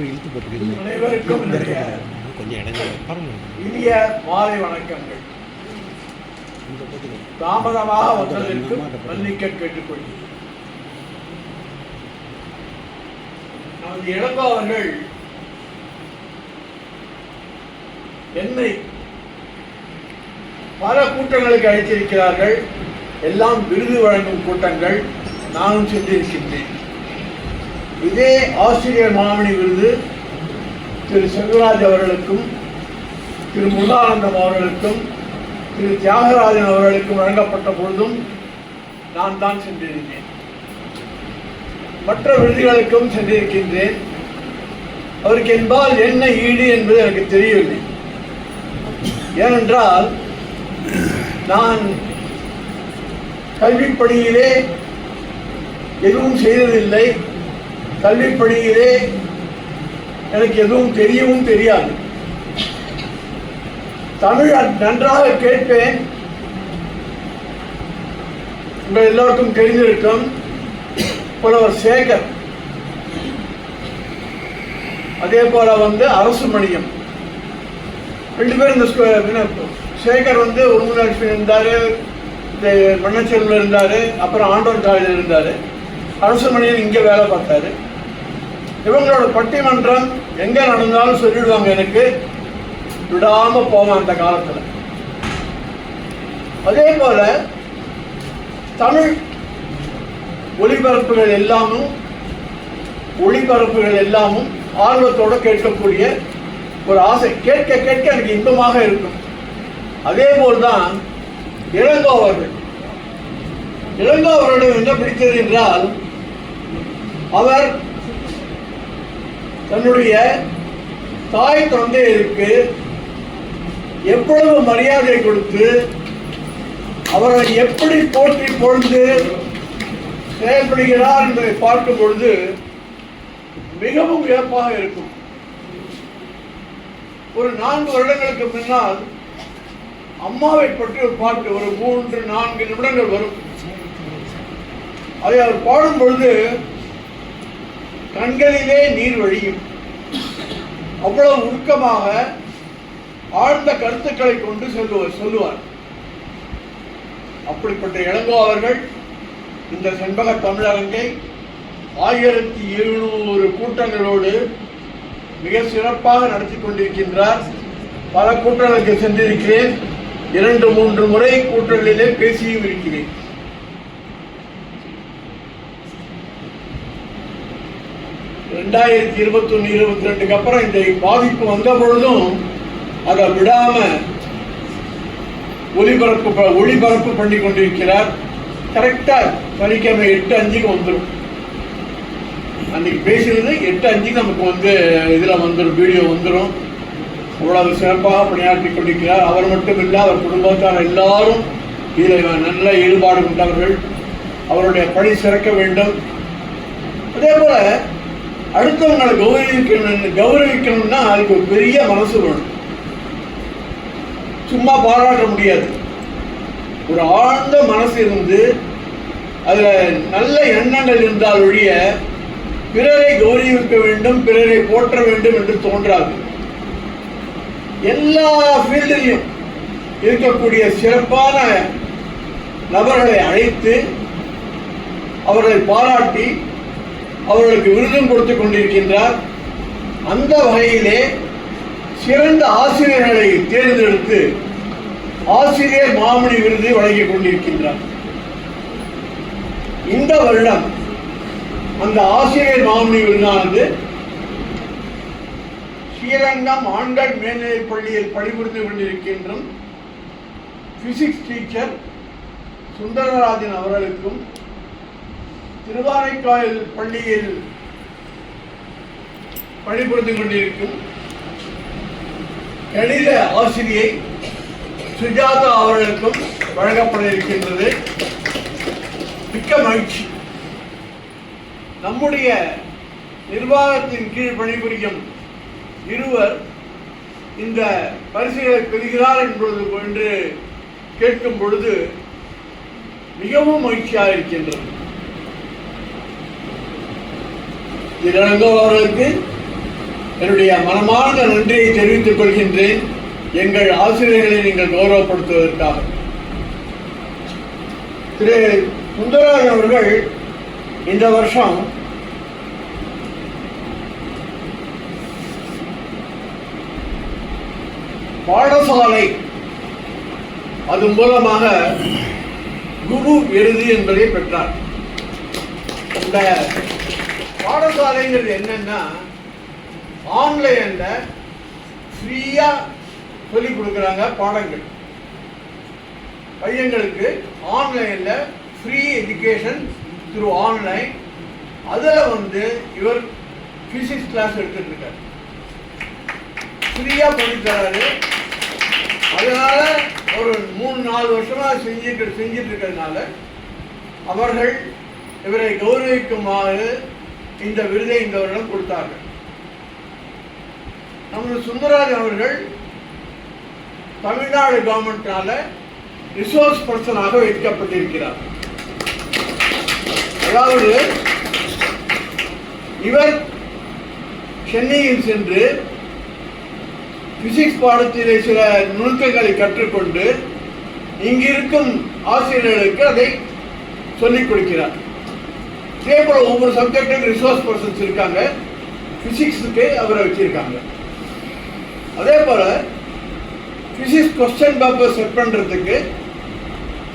இழுத்து என்னுடைய கொஞ்சம் இடைஞ்ச பாருங்க. இனிய மாலை வணக்கங்கள். தாமதமாக வந்ததற்கு மன்னிக்க கேட்டுக்கொள்கிறேன் நமது இளங்கோ அவர்கள் என்னை பல கூட்டங்களுக்கு அழைத்திருக்கிறார்கள். எல்லாம் விருது வழங்கும் கூட்டங்கள். நானும் சென்றிருக்கின்றேன். இதே ஆசிரியர் மாமணி விருது திரு செல்வராஜ் அவர்களுக்கும் திரு முருகானந்தம் அவர்களுக்கும் திரு தியாகராஜன் அவர்களுக்கும் வழங்கப்பட்ட பொழுதும் நான் தான் சென்றிருந்தேன். மற்ற விருதுகளுக்கும் சென்றிருக்கின்றேன். அவருக்கு என்பால் என்ன ஈடு என்பது எனக்கு தெரியவில்லை. ஏனென்றால் நான் கல்விப்பணியிலே எதுவும் செய்ததில்லை. கல்விப் பணியிலே எனக்கு எதுவும் தெரியவும் தெரியாது. தமிழ் நன்றாக கேட்பேன். உங்கள் எல்லோருக்கும் தெரிந்திருக்கும் புலவர் சேகர். அதே போல வந்து அரசு மணியம். ரெண்டு பேரும் இந்த சேகர் வந்து உருமுலட்சுமி இருந்தார் இந்த மன்னச்செல்வில் இருந்தார் அப்புறம் ஆண்டோன் காலேஜில் இருந்தார். அரசு மணியன் இங்கே வேலை பார்த்தாரு. இவங்களோட பட்டிமன்றம் எங்க நடந்தாலும் சொல்லிடுவாங்க எனக்கு. விடாம போவேன் அந்த காலத்துல. அதே போல தமிழ் ஒளிபரப்புகள் எல்லாமும் ஒளிபரப்புகள் எல்லாமும் ஆர்வத்தோட கேட்கக்கூடிய ஒரு ஆசை. கேட்க கேட்க எனக்கு இன்பமாக இருக்கும். அதே போல்தான் இளங்கோ அவர்கள். இளங்கோ அவர்களிடம் என்ன பிடித்தது என்றால் அவர் தன்னுடைய தாய் தந்தையருக்கு எவ்வளவு மரியாதை கொடுத்து அவரை எப்படி போற்றி பொழுது செயல்படுகிறார் என்பதை பார்க்கும் பொழுது மிகவும் வியப்பாக இருக்கும். ஒரு நான்கு வருடங்களுக்கு முன்னால் அம்மாவை பற்றி ஒரு பாட்டு ஒரு மூன்று நான்கு நிமிடங்கள் வரும். அதை அவர் பாடும் பொழுது கண்களிலே நீர் வழியும். அவ்வளவு உருக்கமாக ஆழ்ந்த கருத்துக்களை கொண்டு சொல்லுவார் சொல்லுவார். அப்படிப்பட்ட இளங்கோ அவர்கள் இந்த செண்பக தமிழரங்கை ஆயிரத்தி எழுநூறு கூட்டங்களோடு மிக சிறப்பாக நடத்தி கொண்டிருக்கின்றார். பல கூட்டங்களுக்கு சென்றிருக்கிறேன். இரண்டு மூன்று முறை கூட்டங்களிலே பேசியும் இருக்கிறேன். ரெண்டாயிரத்தி இருபத்தி ஒன்று இருபத்தி ரெண்டுக்கு அப்புறம் இந்த பாதிப்பு வந்த பொழுதும் அதை விடாம ஒளிபரப்பு ப- ஒளிபரப்பு பண்ணி கொண்டிருக்கிறார். கரெக்டா சனிக்கிழமை எட்டு அஞ்சுக்கு வந்துடும் அன்னைக்கு பேசுறது எட்டு அஞ்சுக்கு நமக்கு வந்து இதுல வந்துடும் வீடியோ வந்துடும் அவ்வளவு சிறப்பாக பணியாற்றி கொண்டிருக்கிறார். அவர் மட்டும் இல்லை அவர் குடும்பத்தார் எல்லாரும் இதில் நல்ல ஈடுபாடு கொண்டவர்கள். அவருடைய பணி சிறக்க வேண்டும். அதே போல அடுத்தவங்களை கௌரவிக்கணும் கௌரவிக்கணும்னா அதுக்கு ஒரு பெரிய மனசு வேணும். சும்மா பாராட்ட முடியாது. ஒரு ஆழ்ந்த மனசு இருந்து அதில் நல்ல எண்ணங்கள் இருந்தால் ஒழிய பிறரை கௌரவிக்க வேண்டும் பிறரை போற்ற வேண்டும் என்று தோன்றாது. எல்லா ஃபீல்டிலையும் இருக்கக்கூடிய சிறப்பான நபர்களை அழைத்து அவர்களை பாராட்டி அவர்களுக்கு விருதும் கொடுத்து கொண்டிருக்கின்றார். அந்த வகையிலே சிறந்த ஆசிரியர்களை தேர்ந்தெடுத்து ஆசிரியர் மாமணி விருது வழங்கிக் கொண்டிருக்கின்றார். இந்த வருடம் அந்த ஆசிரியர் மாமணி விருதானது ஸ்ரீரங்கம் ஆண்கள் மேல்நிலைப் பள்ளியில் பணிபுரிந்து கொண்டிருக்கின்றும். பிசிக்ஸ் டீச்சர் சுந்தரராஜன் அவர்களுக்கும் திருவாரைக்காயல் பள்ளியில் பணிபுரிந்து கொண்டிருக்கும் கணித ஆசிரியை சுஜாதா அவர்களுக்கும் வழங்கப்பட இருக்கின்றது. மிக்க மகிழ்ச்சி. நம்முடைய நிர்வாகத்தின் கீழ் பணிபுரியும் இருவர் இந்த பரிசுகளை பெறுகிறார் என்பது என்று கேட்கும் பொழுது மிகவும் மகிழ்ச்சியாக இருக்கின்றது. இளங்கோ என்னுடைய மனமார்ந்த நன்றியை தெரிவித்துக் கொள்கின்றேன். எங்கள் ஆசிரியர்களை நீங்கள் கௌரவப்படுத்துவதற்காக. திரு. சுந்தரராஜ் அவர்கள் இந்த வருஷம் பாடசாலை அது மூலமாக குரு விருது என்பதை பெற்றார். இந்த பாடசாலைங்கிறது என்னன்னா ஆன்லைன்ல ஃப்ரீயா சொல்லி கொடுக்குறாங்க பாடங்கள். பையங்களுக்கு ஆன்லைன்ல ஃப்ரீ எஜுகேஷன் த்ரூ ஆன்லைன். அதில் வந்து இவர் ஃபிசிக்ஸ் கிளாஸ் எடுத்துட்டு இருக்கார் ஃப்ரீயாக பண்ணித்தராரு அதனால் ஒரு மூணு நாலு வருஷமாக செஞ்சுட்டு செஞ்சிட்டு இருக்கிறதுனால அவர்கள் இவரை கௌரவிக்குமாறு இந்த விருதை இந்த வருடம் கொடுத்தார்கள். நமது சுந்தரராஜ் அவர்கள் தமிழ்நாடு கவர்மெண்டால ரிசோர்ஸ் பர்சனாக வைக்கப்பட்டிருக்கிறார். அதாவது இவர் சென்னையில் சென்று பிசிக்ஸ் பாடத்திலே சில நுணுக்கங்களை கற்றுக்கொண்டு இங்கிருக்கும் ஆசிரியர்களுக்கு அதை சொல்லிக் கொடுக்கிறார். இதே போல ஒவ்வொரு சப்ஜெக்டும் ரிசோர்ஸ் பர்சன்ஸ் இருக்காங்க. ஃபிசிக்ஸுக்கு அவரை வச்சுருக்காங்க. அதே போல் ஃபிசிக்ஸ் கொஸ்டின் பேப்பர் செட் பண்ணுறதுக்கு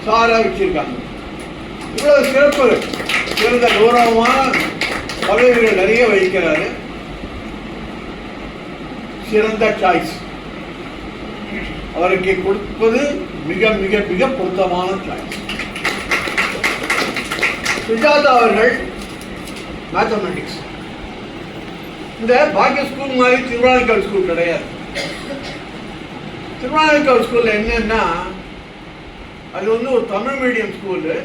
சாராக வச்சுருக்காங்க. இவ்வளோ சிறப்பு. சிறந்த கௌரவமான பதவிகள் நிறைய வகிக்கிறாரு. சிறந்த சாய்ஸ் அவருக்கு கொடுப்பது மிக மிக மிக பொருத்தமான சாய்ஸ் சுஜாதா அவர்கள் மேத்தமெட்டிக்ஸ் இந்த பாக்கிய ஸ்கூல் மாதிரி திருவானைக்கால் ஸ்கூல் கிடையாது. திருவானைக்கால் ஸ்கூலில் என்னன்னா அது வந்து ஒரு தமிழ் மீடியம் ஸ்கூலு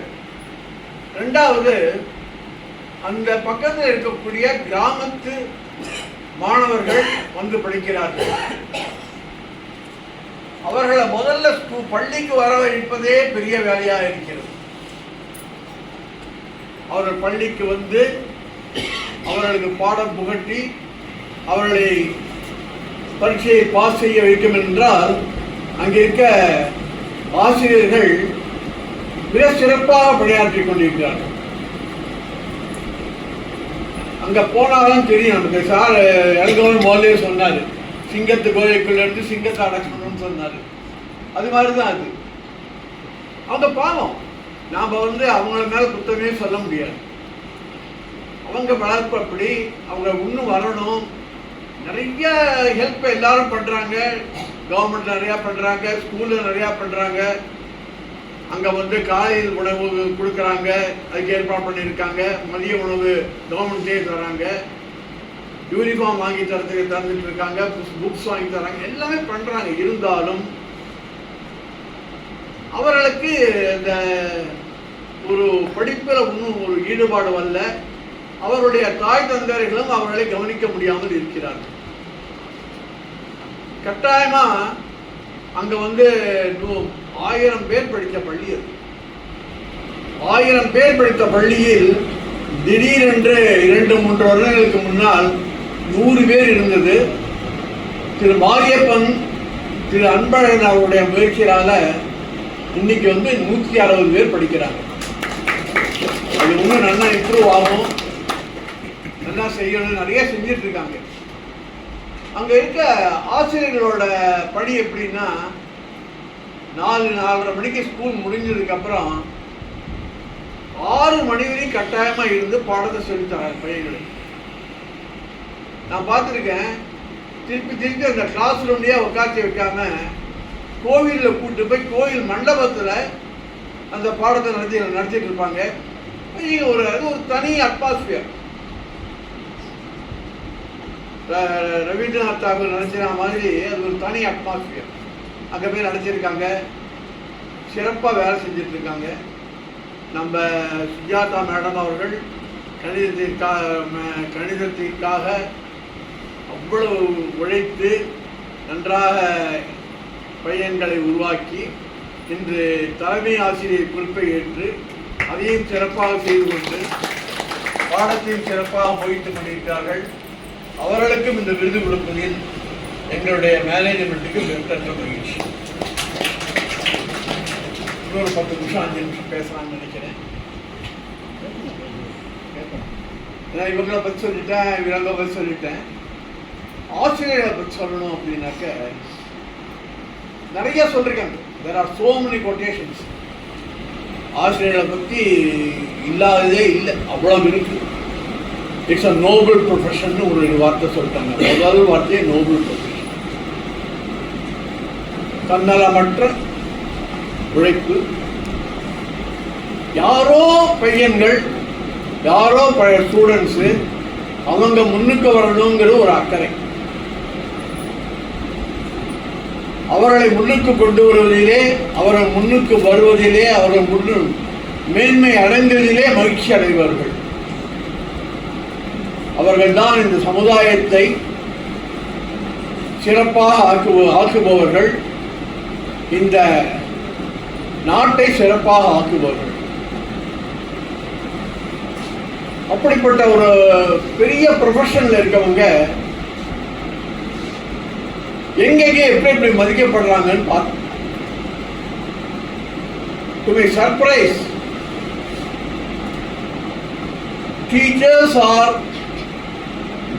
ரெண்டாவது அந்த பக்கத்தில் இருக்கக்கூடிய கிராமத்து மாணவர்கள் வந்து படிக்கிறார்கள். அவர்களை முதல்ல பள்ளிக்கு பள்ளிக்கு வரவழைப்பதே பெரிய வேலையாக இருக்கிறது. அவர்கள் பள்ளிக்கு வந்து அவர்களுக்கு பாடம் புகட்டி அவர்களை பரீட்சையை பாஸ் செய்ய வைக்கும் என்றால் அங்கே இருக்க ஆசிரியர்கள் மிக சிறப்பாக பணியாற்றிக் கொண்டிருக்கிறார்கள். அங்க போனால்தான் தெரியும் நமக்கு. சார் இறங்கவன் முதலே சொன்னார். சிங்கத்து கோயிலுக்குள்ள இருந்து சிங்கத்தை அடக்கணும்னு சொன்னார். அது மாதிரி தான் அது. அவங்க பாவம். நாம் வந்து அவங்கள மேல குத்தமே சொல்ல முடியாது. அவங்க வளர்ப்பு அப்படி அவங்க இன்னும் வரணும். நிறைய ஹெல்ப் எல்லாரும் பண்ணுறாங்க கவர்மெண்ட் நிறையா பண்ணுறாங்க ஸ்கூலில் நிறையா பண்ணுறாங்க அங்கே வந்து காலையில் உணவு கொடுக்குறாங்க. அதுக்கு ஏற்பாடு பண்ணியிருக்காங்க. மதிய உணவு கவர்மெண்ட்லேயே தராங்க. யூனிஃபார்ம் வாங்கி தரத்துக்கு தந்துட்டு இருக்காங்க. புக்ஸ் வாங்கி தராங்க. எல்லாமே பண்ணுறாங்க இருந்தாலும் அவர்களுக்கு இந்த ஒரு படிப்பில் இன்னும் ஒரு ஈடுபாடு வரல. அவருடைய தாய் தந்தையர்களும் அவர்களை கவனிக்க முடியாமல் இருக்கிறார்கள். கட்டாயமா அங்க வந்து ஆயிரம் பேர் படித்த பள்ளி அது ஆயிரம் பேர் படித்த பள்ளியில் திடீரென்று இரண்டு மூன்று வருடங்களுக்கு முன்னால் நூறு பேர் இருந்தது. திரு மாரியப்பன் திரு அன்பழகன் அவருடைய முயற்சியால இன்னைக்கு வந்து நூற்றி அறுபது பேர் படிக்கிறாங்க. அது இன்னும் நல்லா இம்ப்ரூவ் ஆகும். நல்லா செய்யணும். நிறைய செஞ்சிட்டு இருக்காங்க அங்கே இருக்க ஆசிரியர்களோட பணி எப்படின்னா நாலு நாலரை மணிக்கு ஸ்கூல் முடிஞ்சதுக்கப்புறம் ஆறு மணி வரையும் கட்டாயமாக இருந்து பாடத்தை சொல்லி தர பையங்களுக்கு நான் பார்த்துருக்கேன். திருப்பி திருப்பி அந்த கிளாஸ் ரூம்லேயே உட்காந்து வைக்காம கோவிலில் கூப்பிட்டு போய் கோவில் மண்டபத்தில் அந்த பாடத்தை நடத்தி நடத்திட்டு இருப்பாங்க. அப்படி ஒரு அது ஒரு தனி அட்மாஸ்பியர் ரவீந்திரநாத் தாகூர் நினைச்சிற மாதிரி அது ஒரு தனி அட்மாஸ்பியர் அங்கே போய் நினச்சிருக்காங்க சிறப்பாக வேலை செஞ்சுட்டு இருக்காங்க நம்ம சுஜாதா மேடம் அவர்கள் கணிதத்திற்காக கணிதத்திற்காக அவ்வளவு உழைத்து நன்றாக பையன்களை உருவாக்கி இன்று தலைமை ஆசிரியர் பொறுப்பை ஏற்று அதையும் சிறப்பாக செய்து கொண்டு பாடத்தையும் சிறப்பாக முயற்சி பண்ணியிருக்கார்கள் அவர்களுக்கும் இந்த விருது கொடுப்பதில் எங்களுடைய மேனேஜ்மெண்ட்டுக்கு வெற்றற்ற மகிழ்ச்சி. இன்னொரு பத்து நிமிஷம் அஞ்சு நிமிஷம் பேசலாம்னு நினைக்கிறேன். ஏன்னா இவங்களை பற்றி சொல்லிட்டேன் இவங்களை பற்றி சொல்லிட்டேன். ஆசிரியர்களை பற்றி சொல்லணும் அப்படின்னாக்க நிறைய சொல்லியிருக்காங்க there are so many quotations ஆசிரியர்களை பற்றி இல்லாததே இல்லை. அவ்வளோ இருக்கு. இட்ஸ் அ நோபல் ப்ரொஃபஷன் ஒரு வார்த்தை சொல்லிட்டாங்க. முதல் வார்த்தையே நோபல் ப்ரொஃபஷன் தன்னலமற்ற உழைப்பு யாரோ பையன்கள் யாரோ பழைய ஸ்டூடெண்ட்ஸு அவங்க முன்னுக்கு வரணுங்கிற ஒரு அக்கறை. அவர்களை முன்னுக்கு கொண்டு வருவதிலே அவர்கள் முன்னுக்கு வருவதிலே அவர்கள் முன்னு மேன்மை அடைந்ததிலே மகிழ்ச்சி அடைவார்கள். அவர்கள்தான் இந்த சமுதாயத்தை சிறப்பாக ஆக்குவ ஆக்குபவர்கள். இந்த நாட்டை சிறப்பாக ஆக்குபவர்கள். அப்படிப்பட்ட ஒரு பெரிய ப்ரொஃபஷனில் இருக்கவங்க எங்கெங்கே எப்படி எப்படி மதிக்கப்படுறாங்கன்னு பார்த்தோம் to my surprise teachers are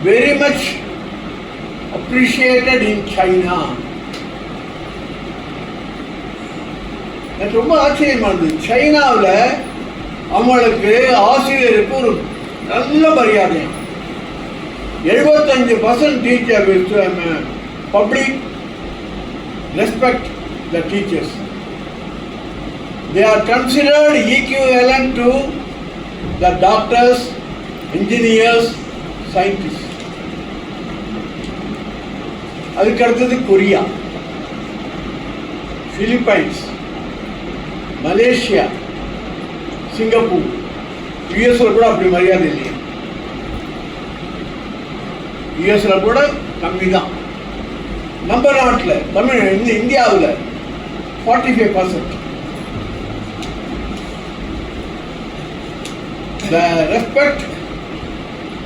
very much appreciated in China எனக்கு ரொம்ப ஆச்சரியமா இருந்தது. சைனாவில் அவங்களுக்கு ஆசிரியருக்கு ஒரு நல்ல மரியாதை. எழுபத்தஞ்சு percent teacher public respect the teachers they are considered equivalent to the doctors engineers scientist அதுக்கு அடுத்தது கொரியா பிலிப்பைன்ஸ் மலேசியா சிங்கப்பூர் யுஎஸ்ல கூட அப்படி மரியாதை இல்லையா. யுஎஸ்ல கூட கம்மி தான் நம்ம நாட்டில் தமிழ் இந்த இந்தியாவில் forty five percent the respect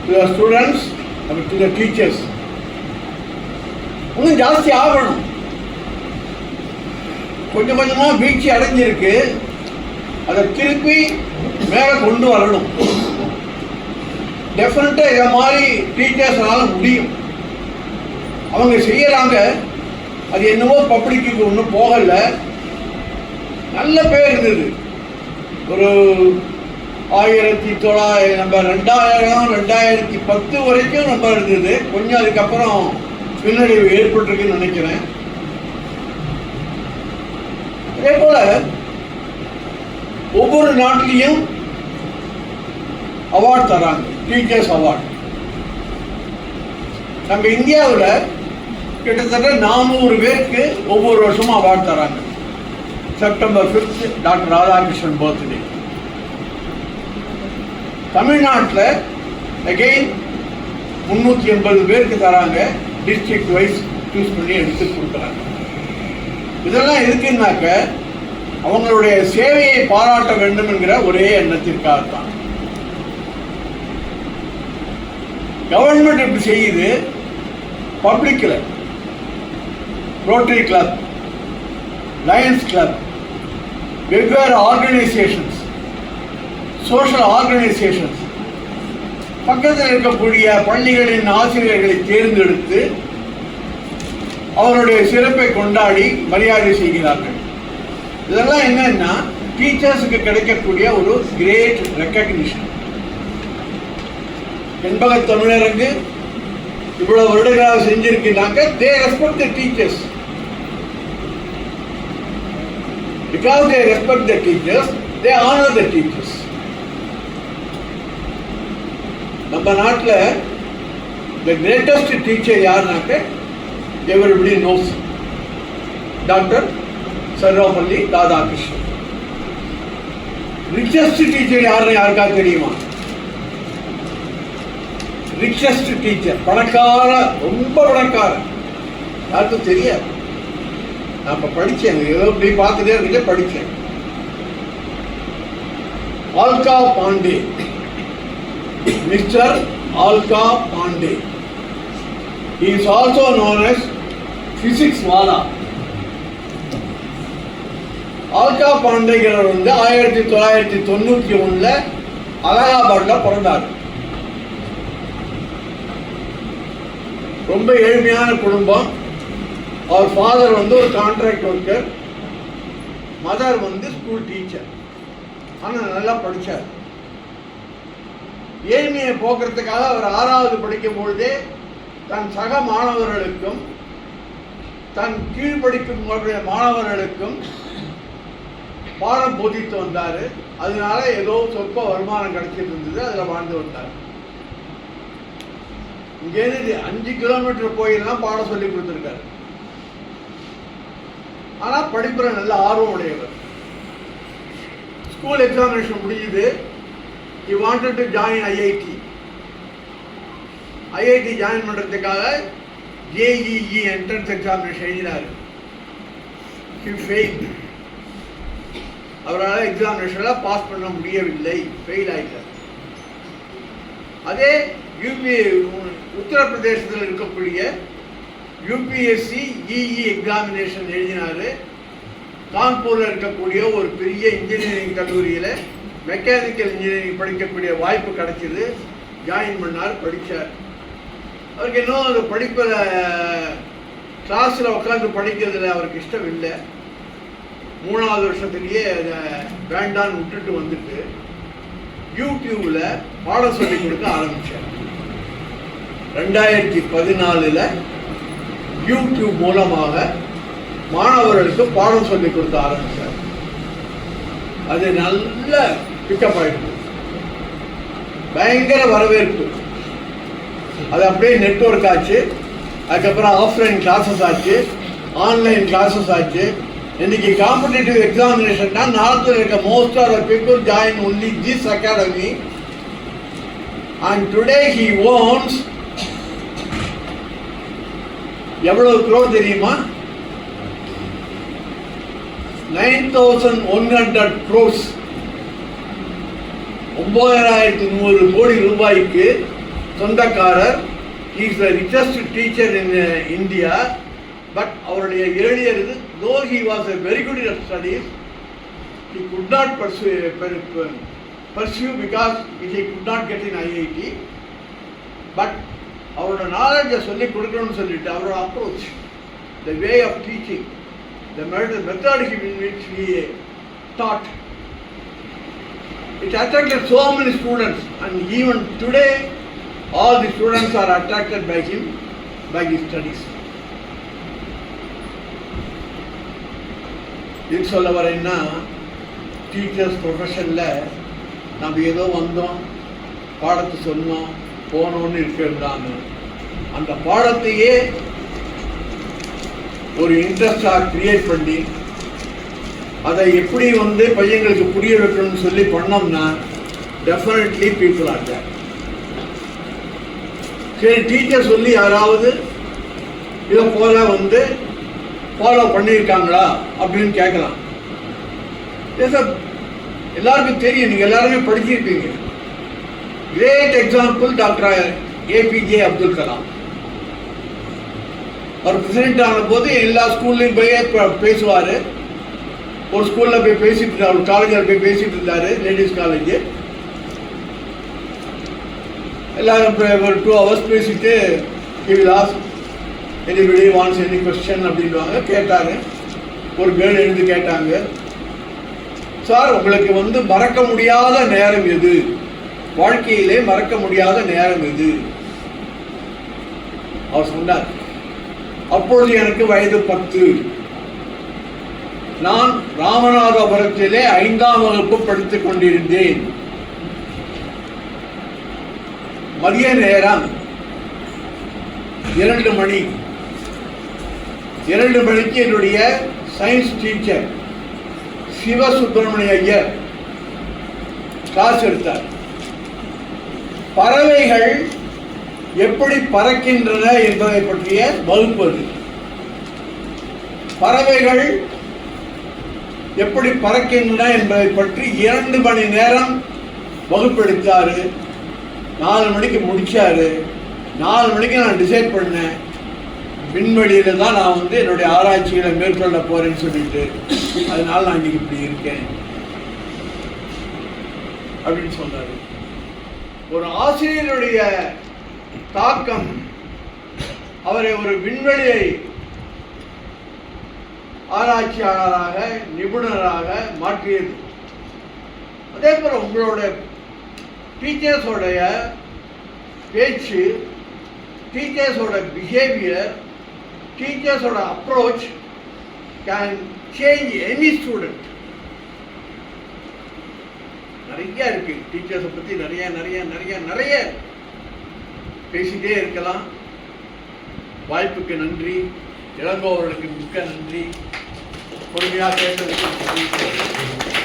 to the students to the teachers இன்னும் ஜாஸ்தி ஆகணும். கொஞ்சம் கொஞ்சமாக வீழ்ச்சி அடைஞ்சிருக்கு. அதை திருப்பி மேலே கொண்டு வரணும். டெஃபினட்டாக இதை மாதிரி டீச்சர்ஸ்னால முடியும். அவங்க செய்யறாங்க. அது என்னவோ பப்ளிக்கு ஒன்றும் போகலை. நல்ல பேர் இருந்தது. ஒரு ஆயிரத்தி தொள்ளாயிரம் நம்ம ரெண்டாயிரம் ரெண்டாயிரத்தி பத்து வரைக்கும் நம்ம இருந்தது. கொஞ்சம் அதுக்கப்புறம் பின்னடைவு ஏற்பட்டிருக்குன்னு நினைக்கிறேன். அதே போல ஒவ்வொரு நாட்டிலையும் அவார்ட் தராங்க. டீச்சர்ஸ் அவார்ட் நம்ம இந்தியாவில் கிட்டத்தட்ட நானூறு பேருக்கு ஒவ்வொரு வருஷமும் அவார்ட் தராங்க. September fifth doctor Radhakrishnan birthday தமிழ்நாட்டில் அகெயின் முந்நூற்றி எண்பது பேருக்கு தராங்க. டிஸ்ட்ரிக்ட் வைஸ் சூஸ் பண்ணி எடுத்து கொடுக்குறாங்க. இதெல்லாம் இருக்குன்னாக்க அவங்களுடைய சேவையை பாராட்ட வேண்டும் என்கிற ஒரே எண்ணத்திற்காக தான் கவர்மெண்ட் இப்படி செய்யுது பப்ளிக்கில் ரோட்டரி கிளப் லயன்ஸ் கிளப் வெவ்வேறு ஆர்கனைசேஷன்ஸ் சோஷியல் ஆர்கனைசேஷன்ஸ் பக்கத்தில் இருக்கக்கூடிய பள்ளிகளின் ஆசிரியர்களை தேர்ந்தெடுத்து அவருடைய சிறப்பை கொண்டாடி மரியாதை செய்கிறார்கள். இதெல்லாம் என்னன்னா டீச்சர்ஸுக்கு கிடைக்கக்கூடிய ஒரு கிரேட் ரெக்கக்னிஷன் என்பக தமிழருக்கு இவ்வளவு வருடங்களாக செஞ்சிருக்கிறாங்க. They respect the teachers because they respect the teachers they honour the teachers நம்ம நாட்டில் the greatest teacher யாருனாக்க everybody knows doctor Sarvepalli Radhakrishnan richest teacher யாருன்னு யாருக்கா தெரியுமா? ரிச்சஸ்ட் டீச்சர் பணக்கார ரொம்ப பணக்காரன். யாருக்கும் தெரியாது. நான் இப்போ படித்தேன் ஏதோ இப்படி பார்த்துட்டே இருந்துட்டு படித்தேன் Alakh Pandey. Mister Alakh Pandey. Is also known as Physics Wallah. Alakh பாண்டேங்கிறவர் வந்து ஆயிரத்தி தொள்ளாயிரத்தி தொண்ணூற்றி ஒன்றில் அலகாபாத்தில் பிறந்தார். ரொம்ப ஏழ்மையான குடும்பம். அவர் ஃபாதர் வந்து ஒரு கான்ட்ராக்ட் ஒர்க்கர் மதர் வந்து ஸ்கூல் டீச்சர் ஆனால் நல்லா படித்தார் ஏழ்மையை போக்குறதுக்காக அவர் ஆறாவது படிக்கும் பொழுதே தன் சக மாணவர்களுக்கும் தன் கீழ் மாணவர்களுக்கும் பாடம் போதித்து வந்தார். அதனால ஏதோ சொற்ப வருமானம் கிடைச்சிட்டு இருந்தது அதில் வாழ்ந்து வந்தார். இங்கேருந்து அஞ்சு கிலோமீட்டர் போயெல்லாம் பாடம் சொல்லி கொடுத்துருக்காரு. ஆனால் படிப்பில் நல்ல ஆர்வம் உடையவர். ஸ்கூல் எக்ஸாமினேஷன் முடியுது. You wanted to join IIT IIT join பண்ணுறதுக்காக ஜேஇஇ என்ட்ரன்ஸ் எக்ஸாமினேஷன் எழுதினார். He அவரால் எக்ஸாமினேஷனில் பாஸ் பண்ண முடியவில்லை. ஃபெயில் ஆகிட்டார் அதே யூபி உத்தரப்பிரதேசத்தில் இருக்கக்கூடிய யூபிஎஸ்சி இஇ எக்ஸாமினேஷன் எழுதினார். கான்பூரில் இருக்கக்கூடிய ஒரு பெரிய இன்ஜினியரிங் கல்லூரியில் மெக்கானிக்கல் இன்ஜினியரிங் படிக்கக்கூடிய வாய்ப்பு கிடைச்சிது. ஜாயின் பண்ணார் படித்தார் அவருக்கு இன்னும் அந்த படிப்பில் கிளாஸில் உட்காந்து படிக்கிறதுல அவருக்கு இஷ்டம் இல்லை. மூணாவது வருஷத்துலேயே அதை வேண்டான்னு விட்டுட்டு வந்துட்டு யூடியூப்பில் பாடம் சொல்லி கொடுக்க ஆரம்பித்தார் ரெண்டாயிரத்தி பதினாலில் யூடியூப் மூலமாக மாணவர்களுக்கு பாடம் சொல்லி கொடுக்க ஆரம்பித்தார் அது நல்ல பிக்கப் ஆயிடுச்சு. பயங்கர வரவேற்பு. அது அப்படியே நெட்ஒர்க் ஆச்சு. அதுக்கப்புறம் ஆஃப்லைன் கிளாஸஸ் ஆச்சு. ஆன்லைன் கிளாஸஸ் ஆச்சு. இன்னைக்கு காம்படிட்டிவ் எக்ஸாமினேஷன்னா நார்த்தில் இருக்க most of the people join only this academy and today he owns எவ்வளவு க்ரோ தெரியுமா? Nine thousand one hundred crores ஒன்பதாயிரத்தி நூறு கோடி ரூபாய்க்கு சொந்தக்காரர். Is the richest teacher in India but அவருடைய ஏழியர் இது though he was a very good in studies he could not pursue pursue because he could not get in IIT but அவரோட நாலேஜை சொல்லி கொடுக்கணும்னு சொல்லிட்டு அவரோட approach the way of teaching the method in which he taught. it attracted so many students and even today all the students are attracted by him by his studies இது சொல்ல வரேன்னா teachers ப்ரொஃபஷனில் நம்ம ஏதோ வந்தோம் பாடத்தை சொன்னோம் போனோன்னு இருக்கிறதாங்க அந்த பாடத்தையே ஒரு இன்ட்ரெஸ்டாக கிரியேட் பண்ணி அதை எப்படி வந்து பையங்களுக்கு புரிய வைக்கணும்னு சொல்லி பண்ணோம்னா டெஃபினெட்லி பீப்புள் ஆர் தேர் சரி டீச்சர் சொல்லி யாராவது இதை போல வந்து ஃபாலோ பண்ணியிருக்காங்களா அப்படின்னு கேட்கலாம். சார் எல்லாருக்கும் தெரியும். நீங்கள் எல்லாருமே படிச்சிருப்பீங்க. Great example doctor APJ Abdul Kalam அவர் பிரசிடென்ட் ஆன போது எல்லா ஸ்கூல்லையும் போய் பேசுவார். ஒரு ஸ்கூலில் போய் பேசிட்டு இருந்தார். ஒரு காலேஜில் போய் பேசிட்டு இருந்தார் லேடிஸ் காலேஜ் எல்லாரும் ஒரு டூ ஹவர்ஸ் பேசிட்டு last anybody wants any question அப்படின்வாங்க கேட்டாங்க. ஒரு கேர்ள் எழுந்து கேட்டாங்க. சார் உங்களுக்கு வந்து மறக்க முடியாத நேரம் எது? வாழ்க்கையிலே மறக்க முடியாத நேரம் எது? அவர் சொன்னார். அப்பொழுது எனக்கு வயது பத்து. நான் ராமநாதபுரத்திலே ஐந்தாம் வகுப்பு படித்துக் கொண்டிருந்தேன். மதிய நேரம் இரண்டு மணி. இரண்டு மணிக்கு என்னுடைய science teacher Sivasubramania Iyer class எடுத்தார். பறவைகள் எப்படி பறக்கின்றன என்பதை பற்றிய வகுப்பு பறவைகள் எப்படி பறக்கின்றன என்பதை பற்றி இரண்டு மணி நேரம் வகுப்பெடுத்தாரு. நாலு மணிக்கு முடிச்சாரு. நாலு மணிக்கு நான் டிசைட் பண்ணேன். விண்வெளியில தான் நான் வந்து என்னுடைய ஆராய்ச்சிகளை மேற்கொள்ள போறேன்னு சொல்லிட்டு. அதனால நான் இன்னைக்கு இப்படி இருக்கேன். அப்படின்னு சொன்னாரு. ஒரு ஆசிரியருடைய தாக்கம். அவரை ஒரு விண்வெளியை ஆராய்ச்சியாளராக நிபுணராக மாற்றியது. அதே போல் உங்களோட டீச்சர்ஸோடைய பேச்சு டீச்சர்ஸோட behaviour டீச்சர்ஸோட approach can change any student நிறைய இருக்கு. டீச்சர்ஸை பற்றி நிறைய நிறைய நிறைய நிறைய பேசிட்டே இருக்கலாம். வாய்ப்புக்கு நன்றி. இளங்கோவர்களுக்கு மிக்க நன்றி. பொறுமையாக கேட்டதுக்கு நன்றி.